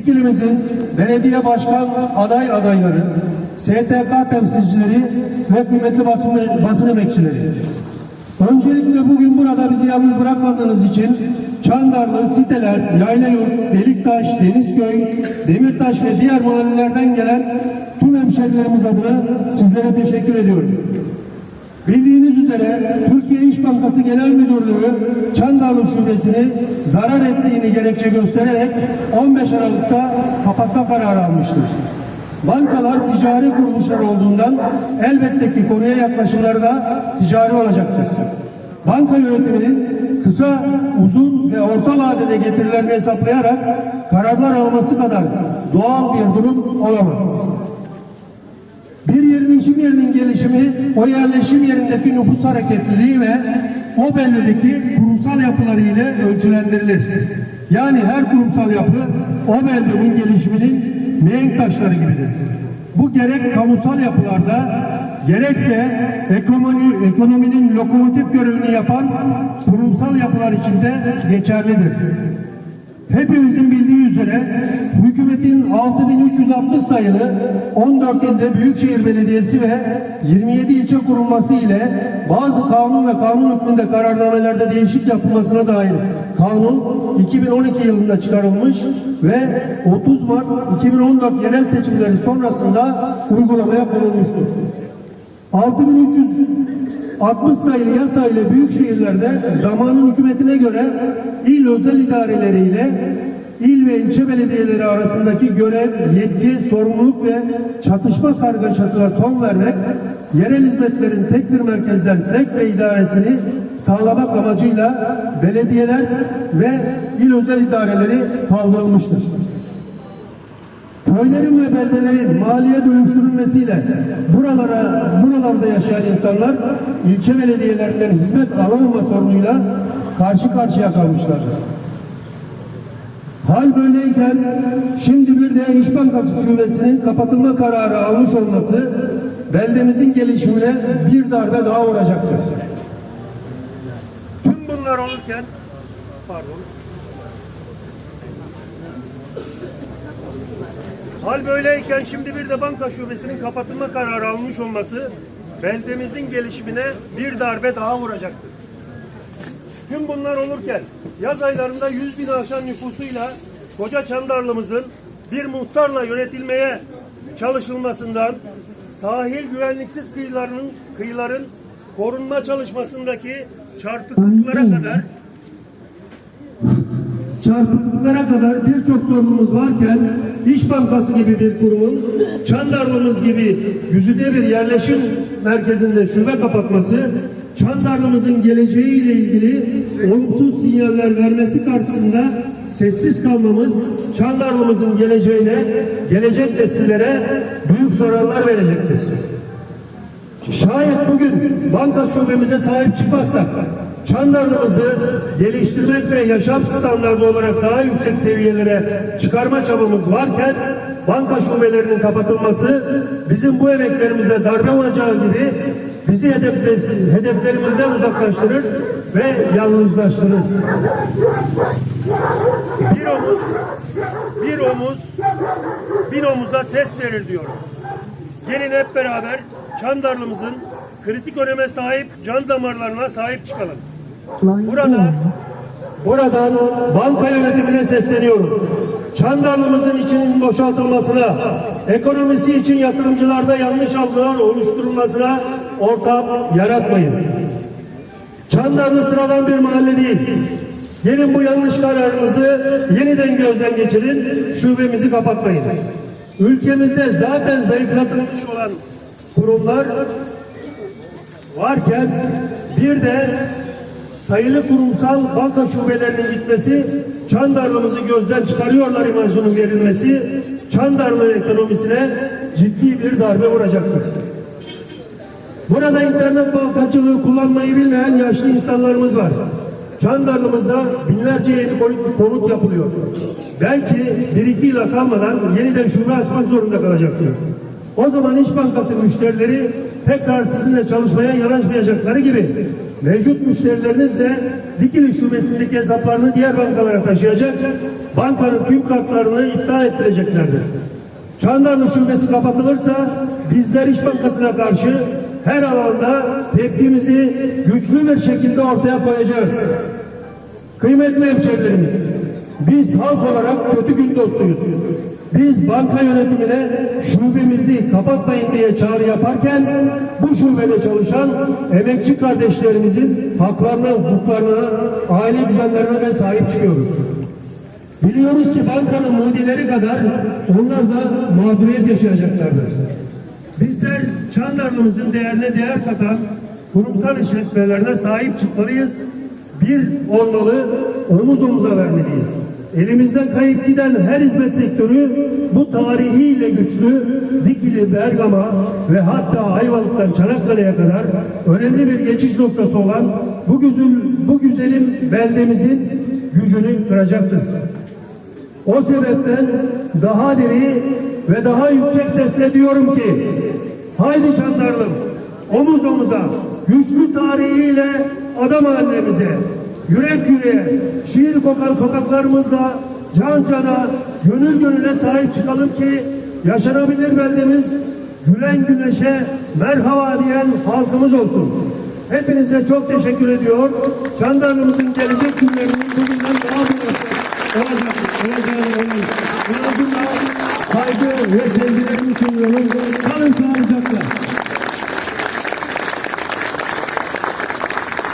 Dikilimizin belediye başkan aday adayları, STK temsilcileri ve kıymetli basın, basın emekçileri. Öncelikle bugün burada bizi yalnız bırakmadığınız için Çandarlı, Siteler, Yaylayurt, Deliktaş, Denizköy, Demirtaş ve diğer mahallelerden gelen tüm hemşehrilerimiz adına sizlere teşekkür ediyorum. Bildiğiniz üzere Türkiye İş Bankası Genel Müdürlüğü Çandarlı Şubesini zarar ettiğini gerekçe göstererek 15 Aralık'ta kapatma kararı almıştır. Bankalar ticari kuruluşlar olduğundan elbette ki konuya yaklaşımları da ticari olacaktır. Banka yönetiminin kısa, uzun ve orta vadede getirilerini hesaplayarak kararlar alması kadar doğal bir durum olamaz. Bir yerleşim yerinin gelişimi o yerleşim yerindeki nüfus hareketliliği ve o beldedeki kurumsal yapıları ile ölçülendirilir. Yani her kurumsal yapı o beldenin gelişiminin mihenk taşları gibidir. Bu gerek kamusal yapılarda gerekse ekonomi, ekonominin lokomotif görevini yapan kurumsal yapılar içinde geçerlidir. Hepimizin bildiği üzere hükümetin 6360 sayılı 14 ilde Büyükşehir Belediyesi ve 27 ilçe kurulması ile bazı kanun ve kanun hükmünde kararnamelerde değişik yapılmasına dair kanun 2012 yılında çıkarılmış ve 30 Mart 2014 yerel seçimleri sonrasında uygulamaya konulmuştur. 6360 sayılı yasa ile büyük şehirlerde zamanın hükümetine göre il özel idareleriyle il ve ilçe belediyeleri arasındaki görev, yetki, sorumluluk ve çatışma kargaşasına son vermek, yerel hizmetlerin tek bir merkezden sevk ve idaresini sağlamak amacıyla belediyeler ve il özel idareleri kaldırılmıştır. Köylerin ve beldelerin maliye dönüştürülmesiyle buralara, buralarda yaşayan insanlar ilçe belediyelerinden hizmet alamama sorunuyla karşı karşıya kalmışlardır. Hal böyleyken şimdi bir de İş Bankası Şubesi'nin kapatılma kararı almış olması beldemizin gelişimine bir darbe daha vuracaktır. Tüm bunlar olurken pardon Hal böyleyken şimdi bir de banka şubesinin kapatılma kararı almış olması beldemizin gelişimine bir darbe daha vuracaktır. Tüm bunlar olurken yaz aylarında 100 bin aşan nüfusuyla koca Çandarlımızın bir muhtarla yönetilmeye çalışılmasından sahil güvenliksiz kıyılarının kıyıların korunma çalışmasındaki çarpıklıklara kadar çarpıklıklara kadar birçok sorunumuz varken İş Bankası gibi bir kurumun Çandarlımız gibi güzide bir yerleşim merkezinde şube kapatması Çandarlımızın geleceğiyle ilgili olumsuz sinyaller vermesi karşısında sessiz kalmamız Çandarlımızın geleceğine, gelecek nesillere büyük zararlar verecektir. Şayet bugün banka şubemize sahip çıkmazsak Çandarlımızı geliştirmek ve yaşam standartı olarak daha yüksek seviyelere çıkarma çabamız varken banka şubelerinin kapatılması bizim bu emeklerimize darbe vuracağı gibi bizi hedefle- hedeflerimizden uzaklaştırır ve yalnızlaştırır. Bir omuz, bir omuz, bin omuza ses verir diyorum. Gelin hep beraber Çandarlımızın kritik öneme sahip can damarlarına sahip çıkalım. Burada buradan banka yönetimine sesleniyoruz. Çandarlımızın içinin boşaltılmasına, ekonomisi için yatırımcılarda yanlış algılar oluşturulmasına ortam yaratmayın. Çandarlı sıradan bir mahalle değil. Gelin bu yanlış kararınızı yeniden gözden geçirin, şubemizi kapatmayın. Ülkemizde zaten zayıflatılmış olan kurumlar varken bir de sayılı kurumsal banka şubelerinin gitmesi Çandarlı'mızı gözden çıkarıyorlar imajının verilmesi Çandarlı ekonomisine ciddi bir darbe vuracaktır. Burada internet bankacılığı kullanmayı bilmeyen yaşlı insanlarımız var. Çandarlımızda binlerce yeni konut- yapılıyor. Belki bir iki yıla kalmadan yeniden şube açmak zorunda kalacaksınız. O zaman İş Bankası müşterileri tekrar sizinle çalışmaya yanaşmayacakları gibi mevcut müşterileriniz de Dikili şubesindeki hesaplarını diğer bankalara taşıyacak, bankanın tüm kartlarını iptal ettireceklerdir. Çandarlı şubesi kapatılırsa bizler İş Bankası'na karşı her alanda tepkimizi güçlü bir şekilde ortaya koyacağız. Kıymetli hemşehrilerimiz, biz halk olarak kötü gün dostuyuz. Biz banka yönetimine şubemizi kapatmayın diye çağrı yaparken bu şubede çalışan emekçi kardeşlerimizin haklarına, hukuklarına, aile düzenlerine de sahip çıkıyoruz. Biliyoruz ki bankanın mudileri kadar onlar da mağduriyet yaşayacaklardır. Bizler Çandarlı'mızın değerine değer katan kurumsal işletmelerine sahip çıkmalıyız. Bir olmalı, omuz omuza vermeliyiz. Elimizden kayıp giden her hizmet sektörü bu tarihiyle güçlü Dikili, Bergama ve hatta Ayvalık'tan Çanakkale'ye kadar önemli bir geçiş noktası olan bu, güzel, bu güzelim beldemizin gücünü kıracaktır. O sebepten daha diri ve daha yüksek sesle diyorum ki haydi Çandarlım omuz omuza güçlü tarihiyle adam mahallemize yürek yüreğe şiir kokan sokaklarımızla can cana gönül gönüle sahip çıkalım ki yaşanabilir beldemiz gülen güneşe merhaba diyen halkımız olsun. Hepinize çok teşekkür ediyor. Çandarlımızın gelecek günlerinin bugünden daha olacak. Olacağını saygı ve sevgilerimi sunuyorum. Kalın sağlıcakla.